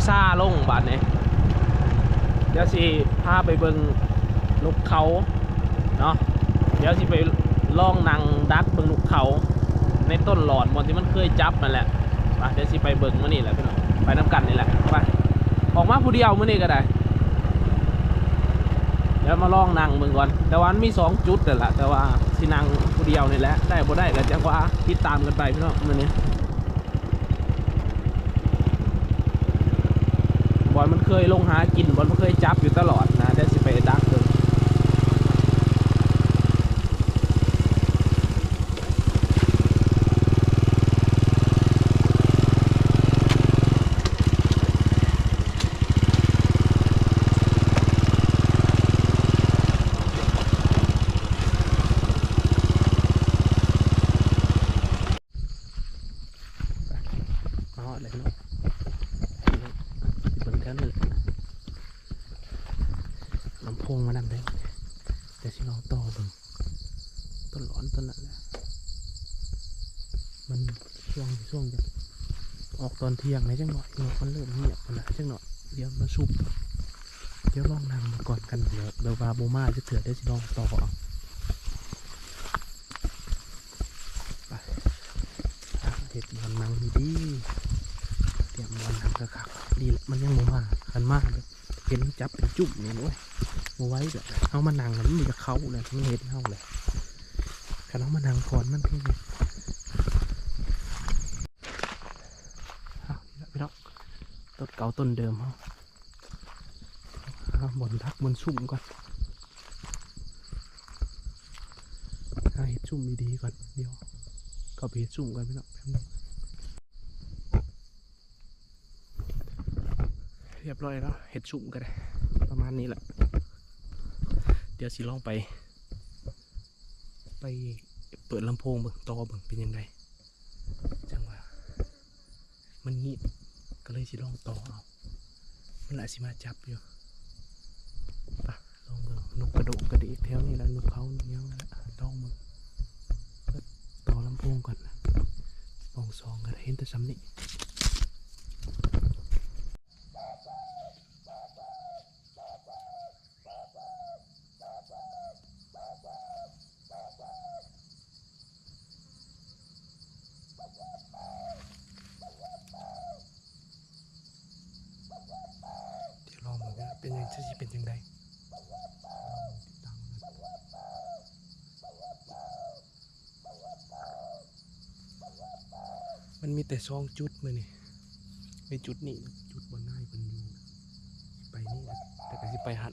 จากพายุซ่าลงบาดนี้เดี๋ยวสิพาไปเบิงนกเขาเนาะเดี๋ยวสิไปล่องนางดักเบิงนกเขา ในต้นหลอดบอนที่มันเคยจับมันแหละไปเดี๋ยวสิไปเบิงมื่อนี่แหละพี่น้องไปน้ำกันนี่แหละไปออกมาผู้เดียวมื่อนี้ก็ได้เดี๋ยวมาล่องนั่งเบิงก่อน แต่วันมีสองจุดแต่ละแต่ว่าสินั่งผู้เดียวนี่แหละได้บ่ได้ก็จะว่าติดตามกันไปพี่น้องมื้อนี้ อนมันเคยลงหากินบอลมันเคยจับอยู่ตลอดนะเดี๋ยวสิไปดักเบิ่ง อ๋อเลยเนาะเบิ่งแถวนี้แหละลำโพงมาดำได้เดี๋ยวสิลองต่อเบิ่ง ต้นร้อนต้นนั้นแหละมันช่วงช่วงจะออกตอนเที่ยงไหนจังหน่อยเนาะมันเริ่มเงียบแล้วนะจังหน่อยเดี๋ยวมาซุบเดี๋ยวลองนั่งมาก่อนกันเดี๋ยวเดี๋ยวาโบมาจะเถื่อได้สิลองต่อเอาไปเห็ดมันนั่งดีเตรียมบอลทำกระขับดีมันยังโมมาคันมากเลยเห็นจับเป็นจุ่มนี่ด้วยโมไว้แบบเอามานั่งมันมีจะเข้าเลยมันเห็นเข้าเลย คันเอามานั่งก่อนมันที่นเอานี่แหละพี่น้องต้นเก่าต้นเดิมเขาเอาบนทักบนซุ่มก่อนเห็ดซุ่มดีๆก่อนเดี๋ยวก็ไปเห็ดซุ่มก่อนพี่น้องแป๊บนึงเรียบร้อยแล้วเห็ดชุ่มก็ได้ประมาณนี้แหละ เดี๋ยวสิลองไป ไปเปิดลำโพงเบิ่งต่อเบิ่งเป็นยังไงจังหวะมันงีบก็เลยสิลองต่อเอามันอาจสิมาจับอยู่ไปะลองเบิ่งนกกระโดกกระดิกแถวนี้แหละนกเขานกยังนั่นแหละลองเบิ่งเปิดต่อลำโพงก่อนนะมองซองก็ได้เห็นแต่ซ้ำนี่ เดี๋ยวลองมันนะเป็นยังจะสิเป็นยังไง มันมีแต่ซองจุดมือนี่ในจุดนี้นะจุดบนหน้าเป็นอยู่ไปนี่นะแต่ก็สิไปหัด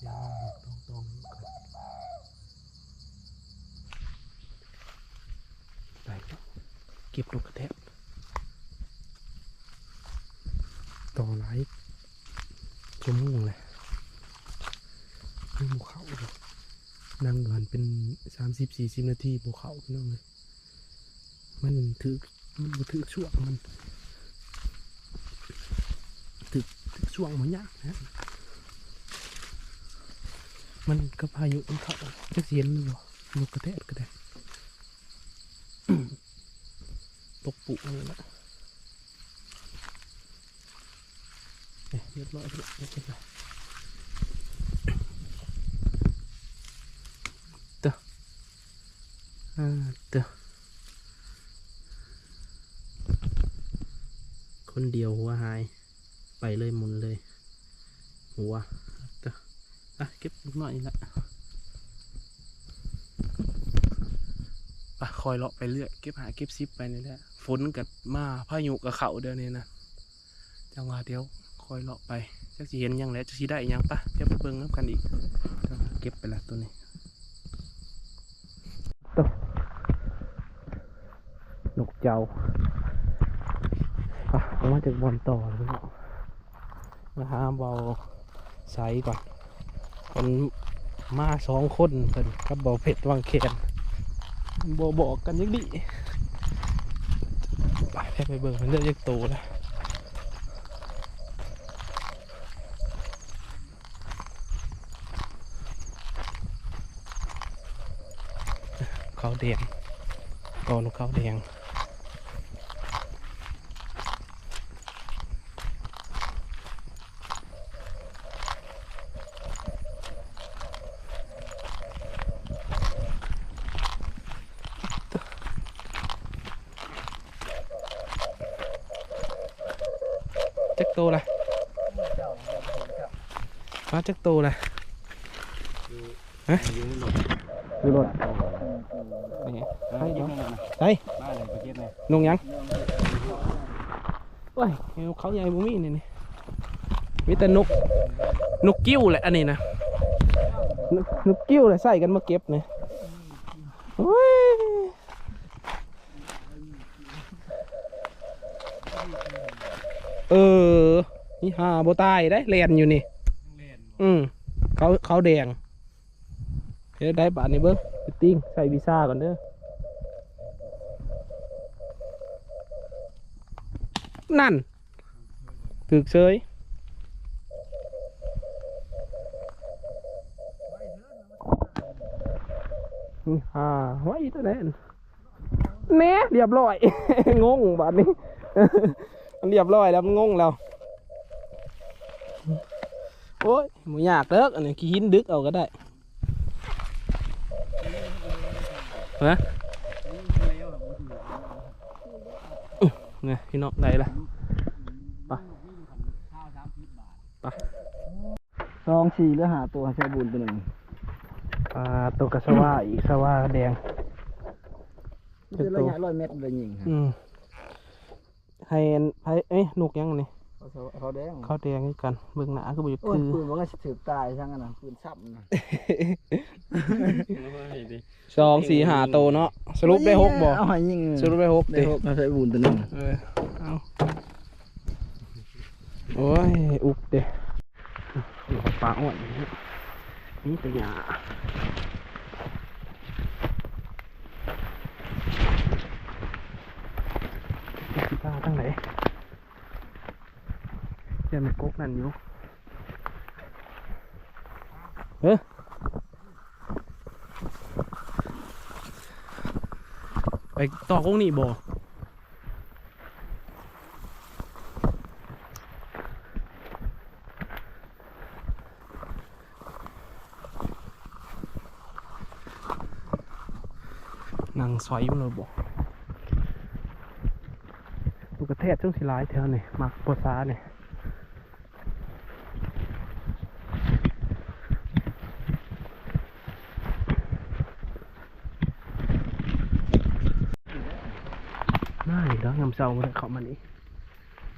เดี๋ยวลองหกตองตองๆก่อนไปแล้วเก็บลูกกระแทกต่อไลฟ์ชั่วโมงเลยนี่หมูเขาเลยนั่งอยู่หันเป็นสามสิบสี่สิบนาทีหมูเขาพี่น้องเลย มันถือมันถือช่วงมันถือถือช่วงมันยากนะมันก็พายุมันเข้าจะเสียนหรือเปล่าลูกกระแทกก็ได้ตกปุนี่แหละเอ๊ะเรียบร้อยแล้วเรียบร้อยเตออ่าเตอ คนเดียวหัวหาย ไปเลยหมุนเลย หัวเตอะอะเก็บหน่อยละปะคอยเลาะไปเรื่อยเก็บหาเก็บซิปไปนี่แหละฝนกับมาพายุกับเขาเดี๋ยวนี้นะจังหวะเดียวคอยเลาะไปจักสิเห็นยังแหล้วจักสิได้ยังปะเดี๋ยวไปเบิ่งน้ำกันอีกเก็บไปละตัวนี้ตัวนกเจ้า มาจากบอลต่อเลยเนาะมาหาเบาใสก่อนคนมาสองคนเพิ่นกับเบาเผ็ดวางแขนบบอกกันยังดิไปแค่ไปเบิ่งมันเลือกยักโตแล้วเขาแดงกอนเขาแดง โตละ มาจักโตละอยู่ในรถดูรถนี่เออเก็บในรถนะไปมาเลยไปเก็บเลยนงยังโอ้ยเขาใหญ่บุมีนี่นี่มีแต่นก นกกิ้วแหละอันนี้นะนกนกกิ้วเลยใส่กันมาเก็บเนี่ยโอ้ยเออ นี่ฮาโบตายได้แลนอยู่นี่อืม เขาเขาแดงเดี๋ยวได้บาทนี่เบิ้งติ้งใส่วีซ่าก่อนเด้อนั่นถึกเซยอ่าไว้ตัวนั้นเน่เรียบร้อย งงบาดนี้ มันเรียบร้อยแล้วมันงงแล้ว โอ้ยหมูอยากเลิกอันนี้ขี้หินดึกเอาก็ได้ฮะไงพี่น้องได้ละสองสี่หรือหาตัวใช้บุญตัวหนึ่งปลาตัวกระสว่าอีกสว่าแดงเป็นระยะร้อยเมตรเลยยิงอืมให้อันให้เอ้ยนกยังนี่ เขาเขาแดงข้าวแดงคือกันเบิ่งหน้าก็บ่อยู่โอ้ยคือปืนมันก็ถือตายช่างกันนะปืนซ้ำนะสองสี่หาโตเนาะสรุปได้หกบ่เอาให้ยิงสรุปได้หกได้ติหกเอาใช้บุญตัวหนึ่งเออเอาโอ้ยอุบเด้อยู่กับปลาอ้วนนี่ตัวหยาสิปลาตั้งไหน เดี๋ยวมันกกนั่นอยู่เฮ้ยไปต่อกงนี่บ่นั่งซอยอยู่เลยบอกลูกกระเทศช่วงสิร้ายแถวนี่มักปวดซาเนี่ยน่าอีกแล้วยำ เสามันเขามันนี่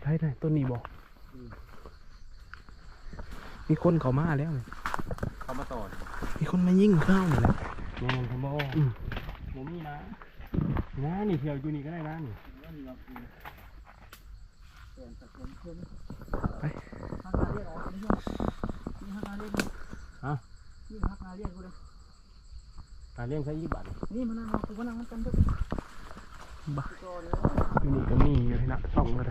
ได้ได้ต้นนี้บอกมีคนเขามาแล้วนี่เขามาต่อมีคนมายิงเข้านี่แหละแม่นผมบอกอืมผมมีนะนะนี่เที่ยวอยู่นี่ก็ได้นะนี่ไปฮะการเลี้ยงใช้ยี่บาทนี่มานั่งเรากูมานั่งกันด้วย บ้าอยู่นี่ก็มีอยู่ที่นะส่องเลย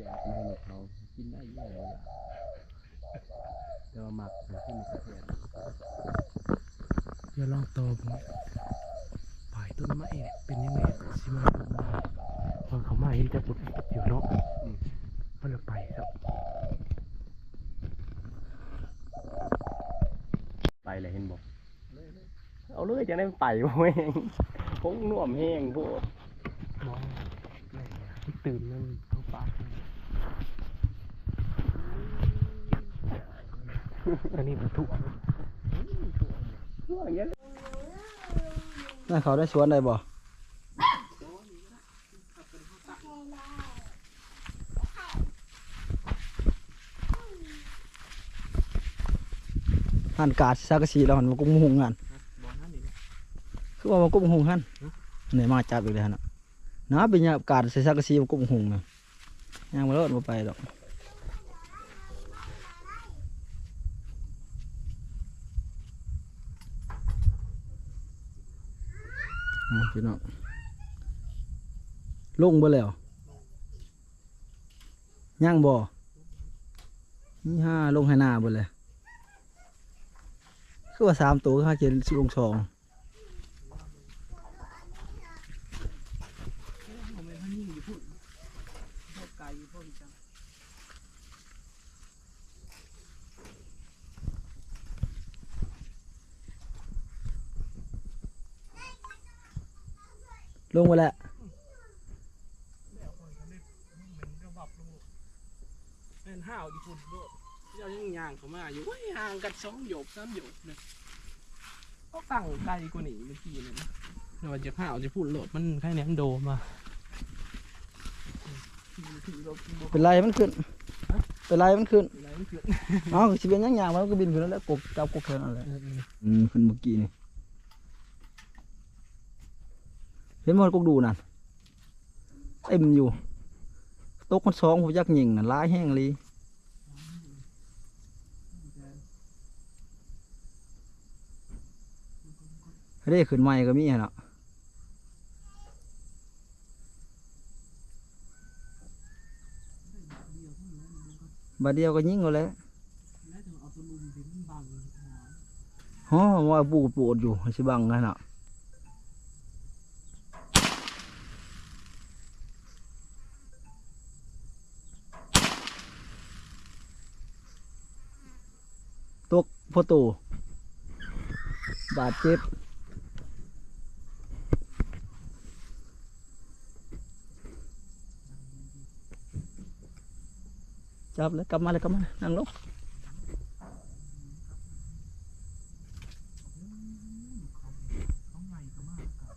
อยากให้เขากินได้เยอะเลยแต่ว่าหมักมันขึ้นมาเสียเดี๋ยวลองโตผมปลายต้นไม้เนี่ยเป็นยังไงสิมาดูว่าพอเขามาเห็นจะปุดอยู่เนาะมันเลยไปครับ ไปเลยเห็นบอก เลยจะได้ไปบ่แห้งคงน่วมแห้งพวกมองไม่นหนตื่นมันเข้าปากอันนี้มันทุกน่าเขาได้ชวนได้บ่หันกาดซากะสีแล้วหันมากุ้งหุงงาน คือว่ามากุ้งหุงหันไหนมาจับอีกเลยฮะน่ะนะเป็นยากาดใส่ซากะสีมากุ้งหุงนะย่างมาเลิศมาไปดอกอะพี่น้องลงบ่แล้วย่างบ่อนี่ห้าลงให้หน้าบ่เลยคือว่าสามตัวห้าเจ็ดสิบองสอง ลงมาแล้วห้าวญี่ปุ่นโลดเจ้ายังย่างเขามาอยู่เว้ยห่างกันสองหยกสามหยกเลยเขาตั้งไกลกว่านี้เมื่อกี้เลยนะแต่ว่าจะห้าวจะพูดโลดมันแค่นี้มันโดมา เป็นไรมันขึ้น เป็นไรมันขึ้นอะไรมันเกิดเอ้าสิเป็นหยังยางมันก็บินขึ้นแล้วแหละกบจับกบแค่นั้นแหละเออเอออืมขึ้นเมื่อกี้นี่เห็นมันกกดูนั่นเต็มอยู่ตกคนสองผมยักยิงน่ะร้ายแห้งเลยเร่ขึ้นใหม่ก็มีหั่นเนาะบาดเดียวก็ยิงเอาแล้วแล้วจะเอาตัวลุมเป็นบังอ๋อว่าปูดปวดอยู่สิบังกันอะตก พ่อตู่บาดเจ็บ จับแล้วกลับมาแล้วกลับมา นั่งลงเขาใหญ่ก็มากครับ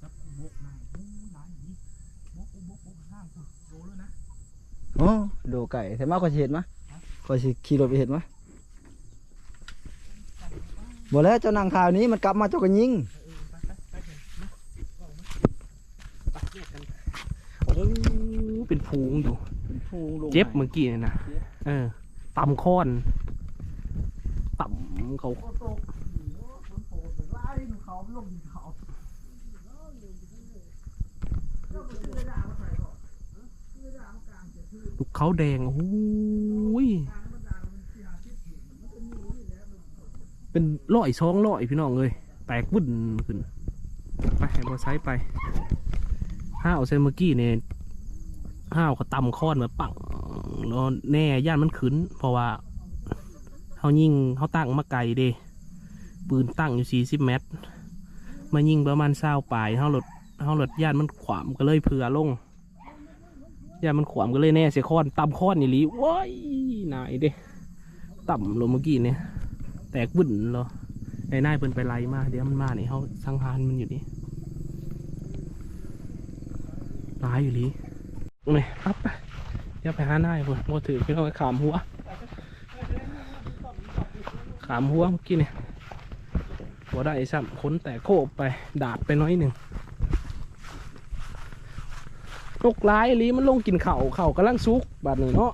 แล้วบกนายโอ้ยหลายอย่างนี้บกบกบกข้างคุณโดแล้วนะ อ๋อ ดูไก่แต่มาก็สิเห็นมะก็สิขี่รถไปเห็นมะบอกแล้วเจ้านางข่าวนี้มันกลับมาเจ้าก็ยิงไปแยกกันโอ้เป็นฟูงอยู่เจ็บเมื่อกี้นี่นะเออตำค้อนต่ำเขา ลูกเขาแดง โอ้ย เป็นร้อยช่องร้อยพี่น้องเลยแตกวุ่นขึ้น ไปให้บอไซไป ห้าวเซนเมื่อกี้เนี่ยห้าวก็ตำค้อนมาปังแล้วแน่ย่านมันขึ้น เพราะว่าเขายิงเขาตั้งมาไกลเด้ปืนตั้งอยู่สี่สิบเมตร มายิงประมาณเศร้าปลายเขาหลดเขาหลดย่านมันขวามก็เลยเผื่อลง ย่ามันขวามก็เลยแน่เสียค้อนต่ำค้อนนี่ลีว้ายนายเด้ต่ำลงเมื่อกี้เนี่ยแตกบึ้นเหรอไอ้นายเพิ่นไปไล่มาเดี๋ยวมันมาเนี่ยเขาสังหารมันอยู่นี่ร้ายอยู่ลีนี่ปั๊บเดี๋ยวไปหาหน้าพุ่นโมถือพี่น้องขามหัวขามหัวเมื่อกี้เนี่ยหัวได้ซ้ำขนแต่โคบไปดาดไปน้อยหนึ่ง ตกร้ายอีหลีมันลงกินเข่าวเข่าวกำลังซุกบาดนี้เนาะ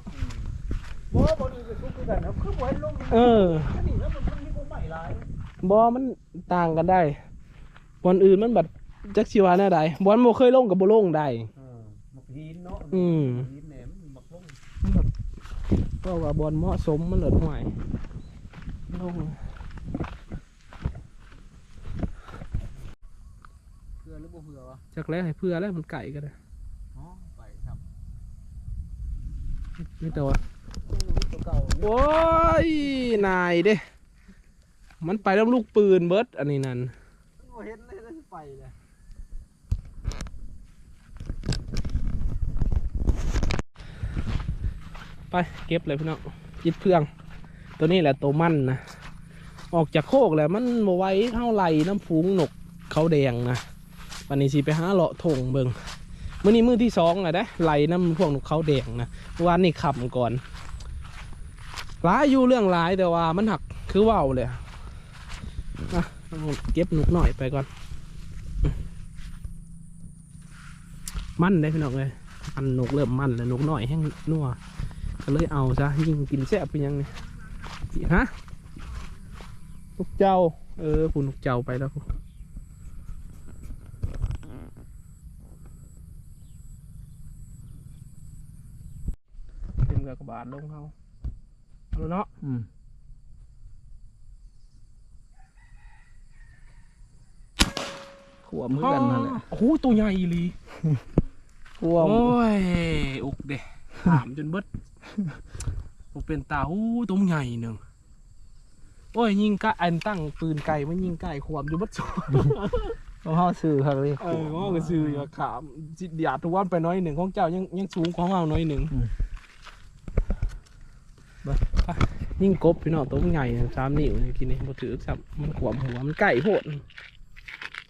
บ่บ่นี่ก็ทุกคือกันครับคือบ่ให้ลงเออนี่แล้วมันมันมีบ่ใหม่หลายบอมันต่างกันได้บอลอื่นมันแบบจักชีวาแน่ใดบอลโมเคยลงกับโบลงได้ เออมักหินเนาะอืมหินแหนมนมักลงเพราะว่าบอลเหมาะสมมันเหลือห่วยลงเพื่อหรือบ่เพื่อวะ จากแล้วให้เพื่อแล้วมันไก่กันเลย อ๋อไปครับ นี่แต่ว่าตัวเก่าโอ้ยนายเด้ มันไปแล้วลูกปืนเบิร์ดอันนี้นั่นบ่เห็นเลยแล้วสิไปเลยไปเก็บเลยพี่น้องยึดเพื่อง ตัวนี้แหละตัวมันนะ ออกจากโคกแหละมันมาไว้เท่าไหร่น้ำฟูงหนกเขาแดงนะวันนี้สิไปหาเลาะทงเบิง มื้อนี้มือที่สองอะนะไหลน้ำพวกนกเขาแดงนะวานนี่ขับก่อนร้ายอยู่เรื่องร้ายแต่ว่ามันหักคือว่าวเลยนะเก็บนกหน่อยไปก่อน มั่นได้พี่น้องเลยมันนกเริ่มมั่นแล้วนกหน่อยแห้งนัวก็เลยเอาซะยิ่งกินแซ่บเป็นยังไงฮะนกเจ้า เออคุณนกเจ้าไปแล้วพูเต็มกับกระบาดลงเขาเอาเนาะอืมขวมคือกันนั่นแหละโอ้โหตัวใหญ่อีหลีขวมโอ้ยอุกเด้ถามจนเบิดผมเป็นตาหู้ตัวใหญ่หนึ่งโอ้ยยิงกะอันตั้งปืนไก่มันยิงไก่ขวามอยู่เบิดสองของเฮาซื้อครับเลยเออว่าก็ซื้ออยู่ขามสิหยาดทุกวันไปน้อยหนึ่งของเจ้ายังยังสูงกว่าของเราน้อยหนึ่งไป ยิ่งกบพี่น้องตัวมันใหญ่สามนิ้วนี่กินนี่บ่ถือซับมันขวมหัวมันไก่โหด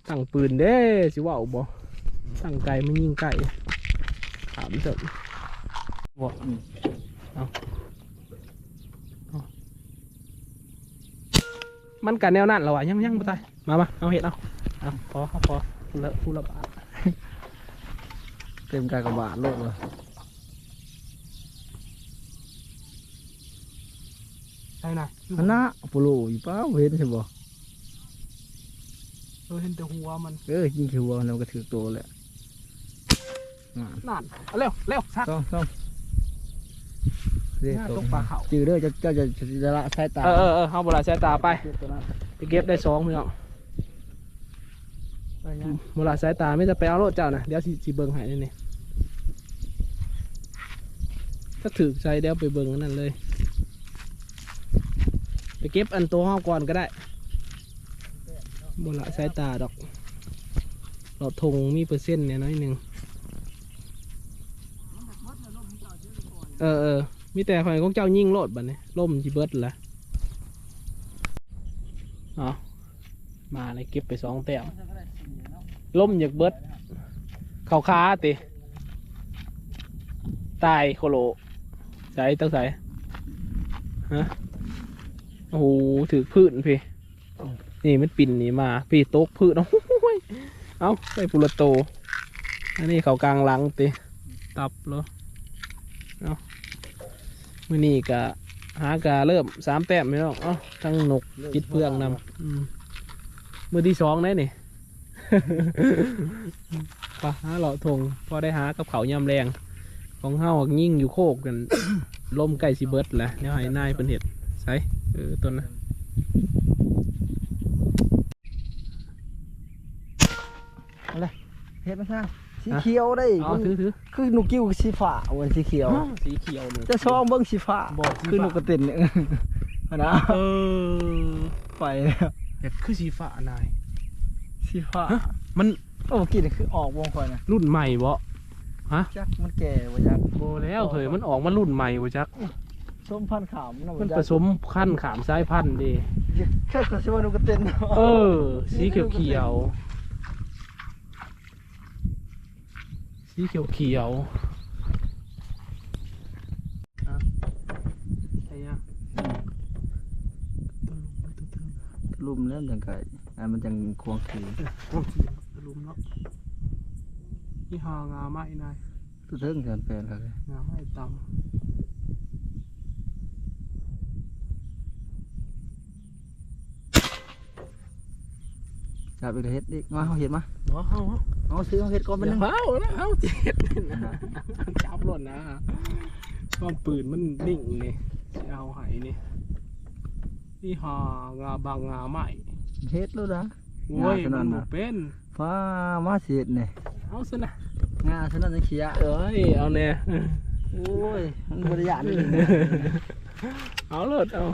ตั้งปืนเด้สิว่าเอาบ่ตั้งไก่มันยิงไก่ขามเถอะบ่เอาเอามันกันแนวนั้นแล้วอะยังยังบ่ตายมามาเอาเห็ดเอาเอาพอพอเลอะผู้ละบาทเต็มกากบาทโลกเลย ใช่นะอันน่ะโปโลอยู่เปล่าเห็นใช่บ่เออเห็นแต่หัวมันเออยิงคือว่าแล้วก็ถือตัวแหละอ่านั่นเอาเร็วเร็วชัก ต้องต้องเรียกหน้าตัวตกปลาเขา จือเด้อเจ้าเจ้าจะจะละสายตาเออเออเออเอาบลาใช้ตาไปเก็บตัวนั้นไปเก็บได้สองพี่น้องไปยังบลาสายตาไม่จะไปเอารถเจ้านะเดี๋ยวสิสิเบิ่งใหายนี่นี่ถ้าถือใจเดี๋ยวไปเบิ่งอันนั่นเลยไป เก็บอันตัวห้าก่อนก็ได้บลาสายตาดอกหลอดธงมีเปอร์เซ็นต์เนี่ยน้อยหนึ่งเออเออมีแต่ข่อยของเจ้ายิ่งโลดบัดนี้ล่มจีเบิร์ดละเอามาเลยเก็บไปสองแต้มล่มอยากเบิร์ดเข่าค้าติตายโคโลใส่ตั้งใส่ฮะ โอ้โหถือพืชพี่ นี่มันปิ่นหนี่มา พี่โต๊กพืชโอ้ยเอาใส่ปุระโต อันนี้เขากลางหลังติตับเหรอเอามื่อนี้กะหากะเริ่มสามแต้มไม่ต้องเอ้าทั้งนกจิตเพื่องนำอืมมือที่สองได้นี่ปะหาเหล่าทงพอได้หากับเขาวยำแรง ของเฮายิ่งอยู่โคกกันลมไก่สิเบิดแหละเนี่ยให้นายเป็นเห็ด ใส่เออต้นนะเห็นไหมครับสีเขียวได้อ๋อถือถือคือหนูกิ้วสีฟ้าวันสีเขียว สีเขียวเลยจะชอบเบิ้งสีฟ้าบอกสีฟ้าคือหนูกระตินเนี่ยนะเออไปแล้วแต่คือสีฟ้านายสีฟ้าฮะมันโอ้เมื่อกี้นี่คือออกวงคอยนะรุ่นใหม่บ่จักมันแก่วะจักโบแล้วเฮ้ยมันออกมารุ่นใหม่วะจัก ส้มพันธุ์ขาวมันมันผสมขั้นขามสายพันธุ์เดีแค่กระชิวาหนูกระตินเออ สีเขียวเขียวๆสีเขียวเขียวๆอะใช่ยังลุ่มแล้วจังไก่อันมันจังควงคือโอ้ยตะลุมเนาะนี่หางาไม้นายตัวเทิงเกินแฟนครับงาไม้ต จับอีกแล้วเฮ็ดอีกมาเอาเห็ดมาำเนาะเอาเอาเอาซื้อเอาเห็ดก่อนมันอย่านึงเผานะเอาเจ็ดนะจับหล่นนะว่าปืนมันนิ่งนี่สิเอาไหายนี่นี่หางาบางงาไม้เฮ็ดแล้วนะโว้ยงาขนามัดนน่ะบ่เป็นฟ้ามาเสียดเนี่ยเอาซะนะงาฉะนั้นจังเขียเอ้ยเอาแน่โอ้ยมันบริยานนี่เอาเลยเอา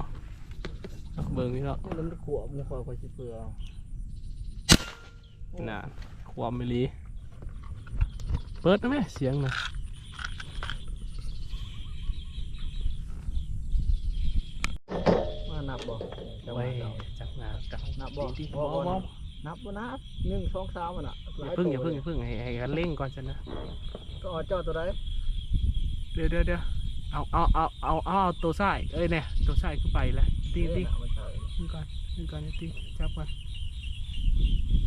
เอาเบิ่งนี่เนาะมันขวบมันคอยคอยสิเปลือ น่ะ ความไม่รีเปิดนะแม่เสียงนะมานับบ่ไว้จับงาจับนับบ่ดีบ่ๆบ่บ่นับนับบ่นับหนึ่งสองสามมันอะอย่าเพิ่งอย่าเพิ่งอย่าเพิ่งให้ให้กันเร่งก่อนฉันนะก็เอาเจ้าตัวใดเดี๋ยวเดี๋ยวเดี๋ยวเอาเอาเอาเอาเอาเอาตัวซ้ายเอ้ยเนี่ยตัวซ้ายขึ้นไปแล้วตีตีเอ้ยน่ะมันใช่ขึ้นก่อนขึ้นก่อนตีจับก่อน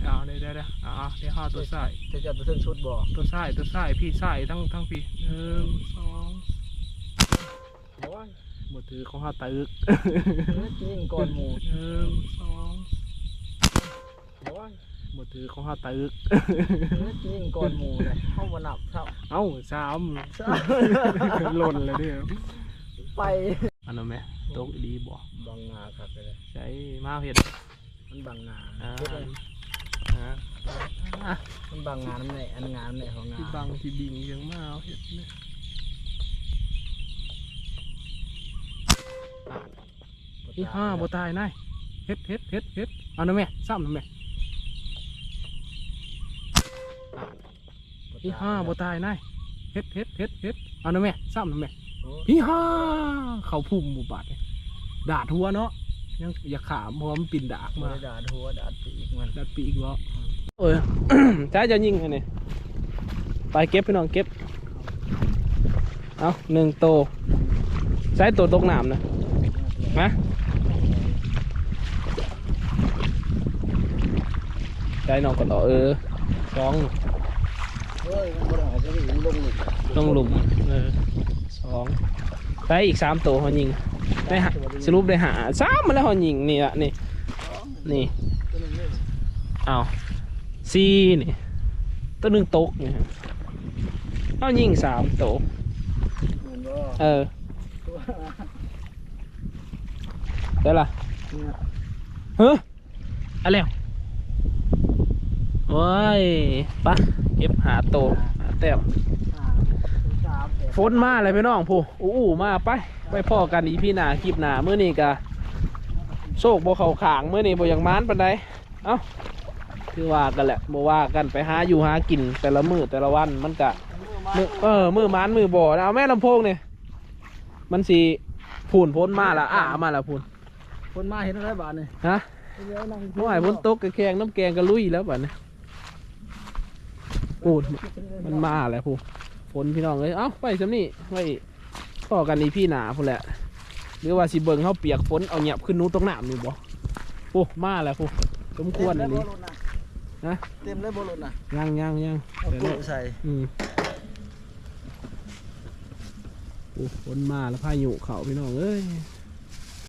เอาเดี๋ยวเดี๋ยวเดี๋ยวเอาเอาเดี๋ยวเอาตัวซ้ายจะจับตัวเส้นชุดบ่ตัวซ้ายตัวซ้ายพี่ซ้ายทั้งทั้งพี่หนึ่งสองโอ้ยหมดถือของห้าตึกยิงก่อนหมู่หนึ่งสองโอ้ยหมดถือของห้าตึกยิงก่อนหมู่เลยเข้ามานับเท่าเอ้าสามหล่นเลยเด้อไปอันนั้นไหมโต๊ะดีบ่บังงาครับเลยใช้มาเห็ด มันบังงาอ่า เฮ็ดเลยอ่าอะมันบังงาน้ำในอันงาน้ำในของงาที่บังที่บิงยังมาเอาเห็ดเลยนี่ห้าบ่ตายนายเฮ็ดเฮ็ดเฮ็ดเฮ็ดเอาหน่อยแม่ซ้ำหน่อยแม่พี่ห้าบ่ตายนายเฮ็ดเฮ็ดเฮ็ดเฮ็ดเอาหน่อยแม่ซ้ำหน่อยแม่พี่ห้าเขาพุ่มบุบาดเลยดาดหัวเนาะ ยังอย่าขามเพราะว่ามันปิ่นดากมามาด่าทัวด่าปีกมันดัดปีกเหรอเออจ้าจะยิงไงเนี่ยไปเก็บพี่น้องเก็บ เอาหนึ่งโตใช้ตัวตกน้ำนะนะใช้น้องก่อนเหรอเออสอง เฮ้ยมันบ่ได้ออกก็วิ่งลงหลุมต้องหลุมเออสองได้อีกสามตัวเขายิง ได้หาสรุปได้หาสามมาแล้วเขายิงนี่ละนี่นี่ตัวนึงเลยเอาสี่นี่ตัวหนึ่งตกนี่ฮะเขายิงสามตัวเหมือนบ่เออได้ละเนี่ยเฮ้ยอะไรวโอ้ยปะเก็บหาโตวหาแต้มอ่าสามแปด ฝนมาเลยพี่น้องผู้อู้อู้มาไปไปพ่อกันอีพี่หนาคลิปหนาเมื่อนี้กะโชคบ่เขาขางเมื่อนี้บ่อย่างมานปันใดเอ้าคือว่ากันแหละบ่ว่ากันไปหาอยู่หากินแต่ละมือแต่ละวันมันกะมือเออมือมานมือบ่นะเอาแม่ลำโพงเนี่ยมันสีพูนพ้นมาละอ่ามาละพูนคนมาเห็นอะไรบาทนี่ฮะเดี๋ยวนั่งเมื่อไหร่พ้นตกกระแกงน้ำแกงก็ลุยแล้วบัดนี้ปูนมันมาแล้วพู ฝนพี่น้องเลยเอ้าไปสำนี่ไปพ่อกันอีพี่หนาพูนแหละ หรือว่าสิเบิ่งเขาเปียกฝนเอาเหยียบขึ้นหนู้ตรงน้ำนี่บ่โอ้มาแล้วพูสมควรเต็อัมนเลยนี้บ่รถน่ะฮะเต็มเลยบ่รถน่ะยังยังยังเอาเดี๋ยวกุ้นะงใส่อืมโอ้ฝนมาแล้วพายุเขาพี่น้องเอ้ย